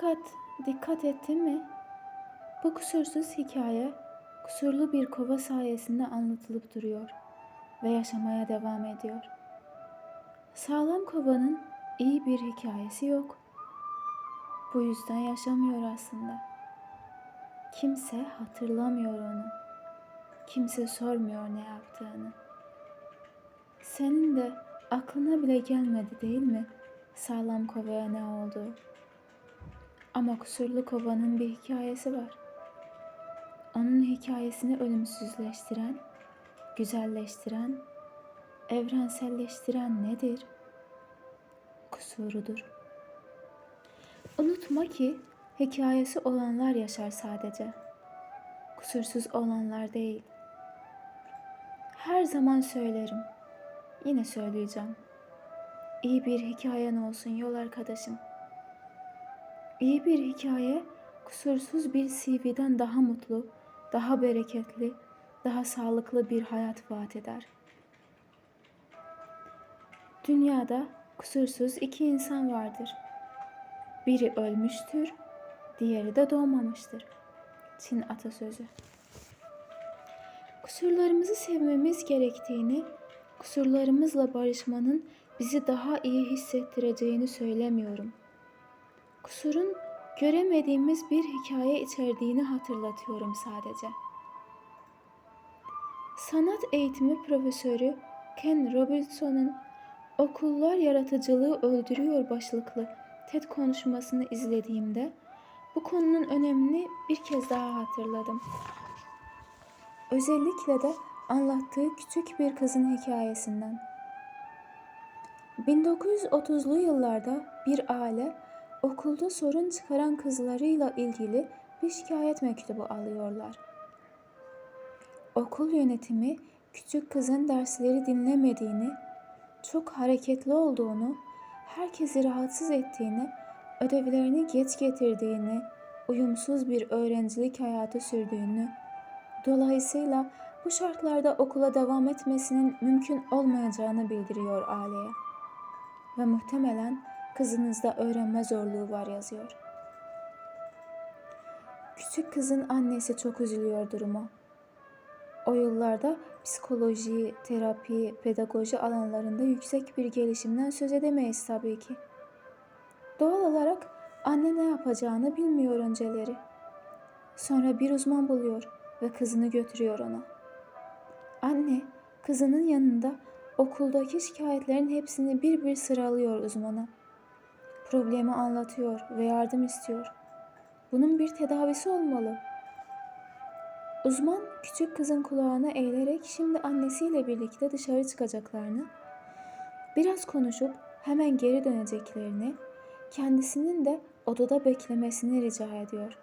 Fakat dikkat ettin mi? Bu kusursuz hikaye kusurlu bir kova sayesinde anlatılıp duruyor ve yaşamaya devam ediyor. Sağlam kovanın iyi bir hikayesi yok. Bu yüzden yaşamıyor aslında. Kimse hatırlamıyor onu. Kimse sormuyor ne yaptığını. Senin de aklına bile gelmedi değil mi sağlam kovaya ne olduğu? Ama kusurlu kovanın bir hikayesi var. Onun hikayesini ölümsüzleştiren, güzelleştiren, evrenselleştiren nedir? Kusurudur. Unutma ki hikayesi olanlar yaşar sadece. Kusursuz olanlar değil. Her zaman söylerim. Yine söyleyeceğim. İyi bir hikayen olsun yol arkadaşım. İyi bir hikaye kusursuz bir CV'den daha mutlu, daha bereketli, daha sağlıklı bir hayat vaat eder. Dünyada kusursuz iki insan vardır. Biri ölmüştür, diğeri de doğmamıştır. Çin atasözü. Kusurlarımızı sevmemiz gerektiğini, kusurlarımızla barışmanın bizi daha iyi hissettireceğini söylemiyorum. Kusurun göremediğimiz bir hikaye içerdiğini hatırlatıyorum sadece. Sanat eğitimi profesörü Ken Robinson'un Okullar Yaratıcılığı Öldürüyor başlıklı TED konuşmasını izlediğimde bu konunun önemini bir kez daha hatırladım. Özellikle de anlattığı küçük bir kızın hikayesinden. 1930'lu yıllarda bir aile okulda sorun çıkaran kızlarıyla ilgili bir şikayet mektubu alıyorlar. Okul yönetimi küçük kızın dersleri dinlemediğini, çok hareketli olduğunu, herkesi rahatsız ettiğini, ödevlerini geç getirdiğini, uyumsuz bir öğrencilik hayatı sürdüğünü, dolayısıyla bu şartlarda okula devam etmesinin mümkün olmayacağını bildiriyor aileye. Ve muhtemelen kızınızda öğrenme zorluğu var yazıyor. Küçük kızın annesi çok üzülüyor duruma. O yıllarda psikoloji, terapi, pedagoji alanlarında yüksek bir gelişimden söz edemeyiz tabii ki. Doğal olarak anne ne yapacağını bilmiyor önceleri. Sonra bir uzman buluyor ve kızını götürüyor ona. Anne kızının yanında okuldaki şikayetlerin hepsini bir bir sıralıyor uzmana. Problemi anlatıyor ve yardım istiyor. Bunun bir tedavisi olmalı. Uzman küçük kızın kulağına eğilerek şimdi annesiyle birlikte dışarı çıkacaklarını, biraz konuşup hemen geri döneceklerini, kendisinin de odada beklemesini rica ediyor.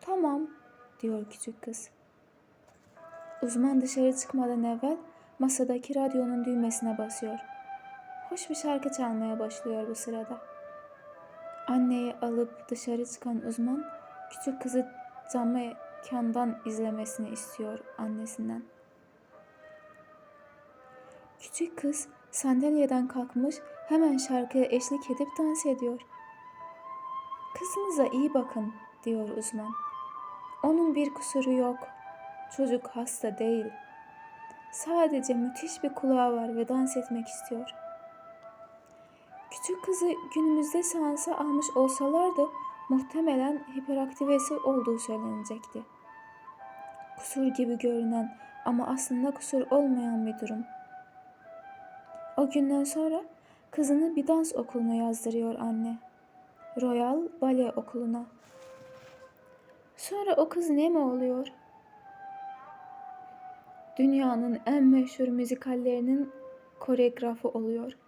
Tamam, diyor küçük kız. Uzman dışarı çıkmadan evvel masadaki radyonun düğmesine basıyor. Hoş bir şarkı çalmaya başlıyor bu sırada. Anneyi alıp dışarı çıkan uzman küçük kızı cam mekandan izlemesini istiyor annesinden. Küçük kız sandalyeden kalkmış hemen şarkıya eşlik edip dans ediyor. Kızınıza iyi bakın diyor uzman. Onun bir kusuru yok. Çocuk hasta değil. Sadece müthiş bir kulağı var ve dans etmek istiyor. Küçük kızı günümüzde seansa almış olsalardı muhtemelen hiperaktivesi olduğu söylenecekti. Kusur gibi görünen ama aslında kusur olmayan bir durum. O günden sonra kızını bir dans okuluna yazdırıyor anne. Royal Bale Okulu'na. Sonra o kız ne mi oluyor? Dünyanın en meşhur müzikallerinin koreografı oluyor.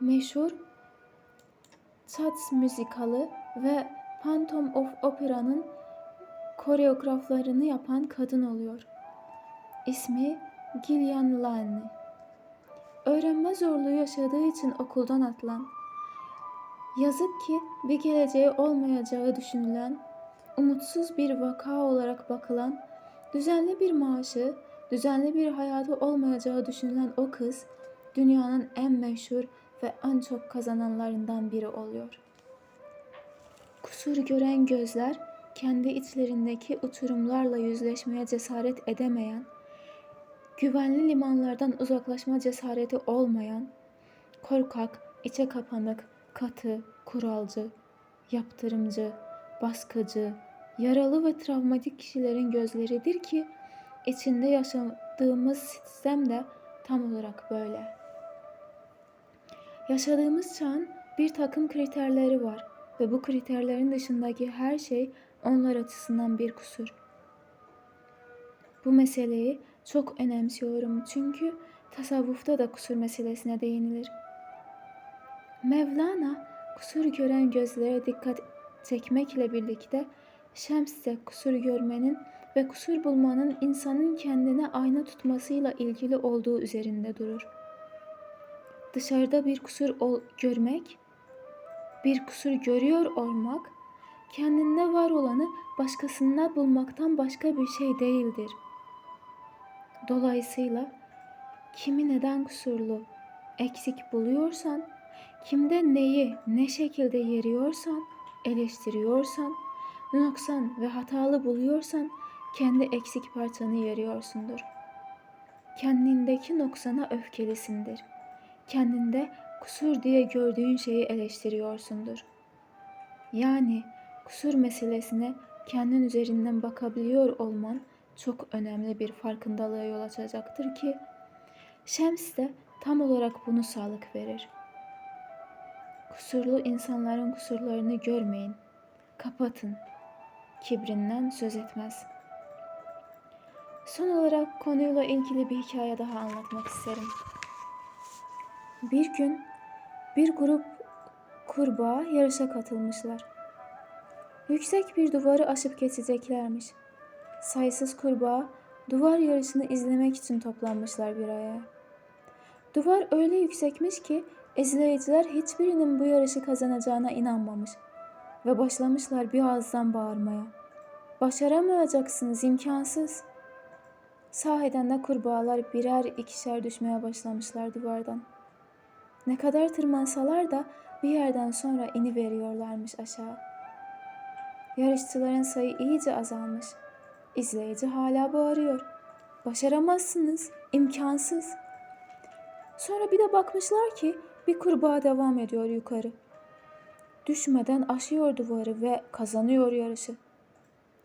Meşhur Cats müzikalı ve Phantom of Opera'nın koreograflarını yapan kadın oluyor. İsmi Gillian Lane. Öğrenme zorluğu yaşadığı için okuldan atılan, yazık ki bir geleceği olmayacağı düşünülen, umutsuz bir vaka olarak bakılan, düzenli bir maaşı, düzenli bir hayatı olmayacağı düşünülen o kız, dünyanın en meşhur ve en çok kazananlarından biri oluyor. Kusur gören gözler kendi içlerindeki uçurumlarla yüzleşmeye cesaret edemeyen, güvenli limanlardan uzaklaşma cesareti olmayan, korkak, içe kapanık, katı, kuralcı, yaptırımcı, baskıcı, yaralı ve travmatik kişilerin gözleridir ki içinde yaşadığımız sistem de tam olarak böyle. Yaşadığımız çağın bir takım kriterleri var ve bu kriterlerin dışındaki her şey onlar açısından bir kusur. Bu meseleyi çok önemsiyorum çünkü tasavvufta da kusur meselesine değinilir. Mevlana kusur gören gözlere dikkat çekmekle birlikte Şems kusur görmenin ve kusur bulmanın insanın kendine ayna tutmasıyla ilgili olduğu üzerinde durur. Dışarıda bir kusur ol- görmek, bir kusur görüyor olmak, kendinde var olanı başkasında bulmaktan başka bir şey değildir. Dolayısıyla kimi neden kusurlu, eksik buluyorsan, kimde neyi ne şekilde yeriyorsan, eleştiriyorsan, noksan ve hatalı buluyorsan kendi eksik parçanı yeriyorsundur. Kendindeki noksana öfkelisindir. Kendinde kusur diye gördüğün şeyi eleştiriyorsundur. Yani kusur meselesine kendin üzerinden bakabiliyor olman çok önemli bir farkındalığa yol açacaktır ki Şems de tam olarak bunu sağlık verir. Kusurlu insanların kusurlarını görmeyin. Kapatın. Kibrinden söz etmez. Son olarak konuyla ilgili bir hikaye daha anlatmak isterim. Bir gün bir grup kurbağa yarışa katılmışlar. Yüksek bir duvarı aşıp geçeceklermiş. Sayısız kurbağa duvar yarışını izlemek için toplanmışlar bir araya. Duvar öyle yüksekmiş ki izleyiciler hiçbirinin bu yarışı kazanacağına inanmamış ve başlamışlar bir ağızdan bağırmaya. Başaramayacaksınız, imkansız. Sahiden de kurbağalar birer ikişer düşmeye başlamışlar duvardan. Ne kadar tırmansalar da bir yerden sonra ini veriyorlarmış aşağı. Yarışçıların sayı iyice azalmış. İzleyici hala bağırıyor. Başaramazsınız, imkansız. Sonra bir de bakmışlar ki bir kurbağa devam ediyor yukarı. Düşmeden aşıyor duvarı ve kazanıyor yarışı.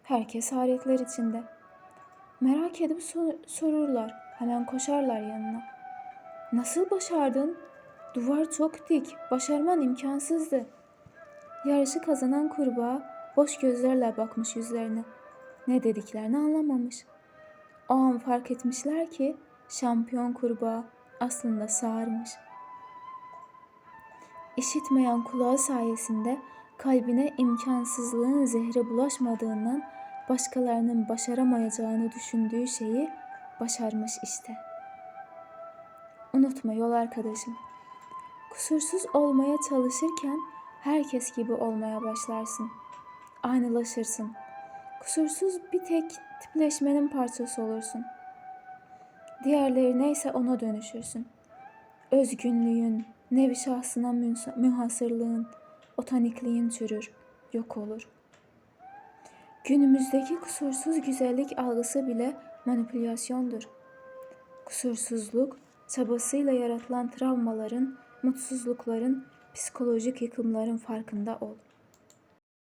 Herkes hayretler içinde. Merak edip sor- sorurlar. Hemen koşarlar yanına. Nasıl başardın? Duvar çok dik. Başarman imkansızdı. Yarışı kazanan kurbağa boş gözlerle bakmış yüzlerine. Ne dediklerini anlamamış. O an fark etmişler ki şampiyon kurbağa aslında sağırmış. İşitmeyen kulağı sayesinde kalbine imkansızlığın zehri bulaşmadığından başkalarının başaramayacağını düşündüğü şeyi başarmış işte. Unutma yol arkadaşım. Kusursuz olmaya çalışırken herkes gibi olmaya başlarsın. Aynılaşırsın. Kusursuz bir tek tipleşmenin parçası olursun. Diğerleri neyse ona dönüşürsün. Özgünlüğün, nevi şahsına münhasırlığın, otanikliğin çürür, yok olur. Günümüzdeki kusursuz güzellik algısı bile manipülasyondur. Kusursuzluk, çabasıyla yaratılan travmaların, mutsuzlukların, psikolojik yıkımların farkında ol.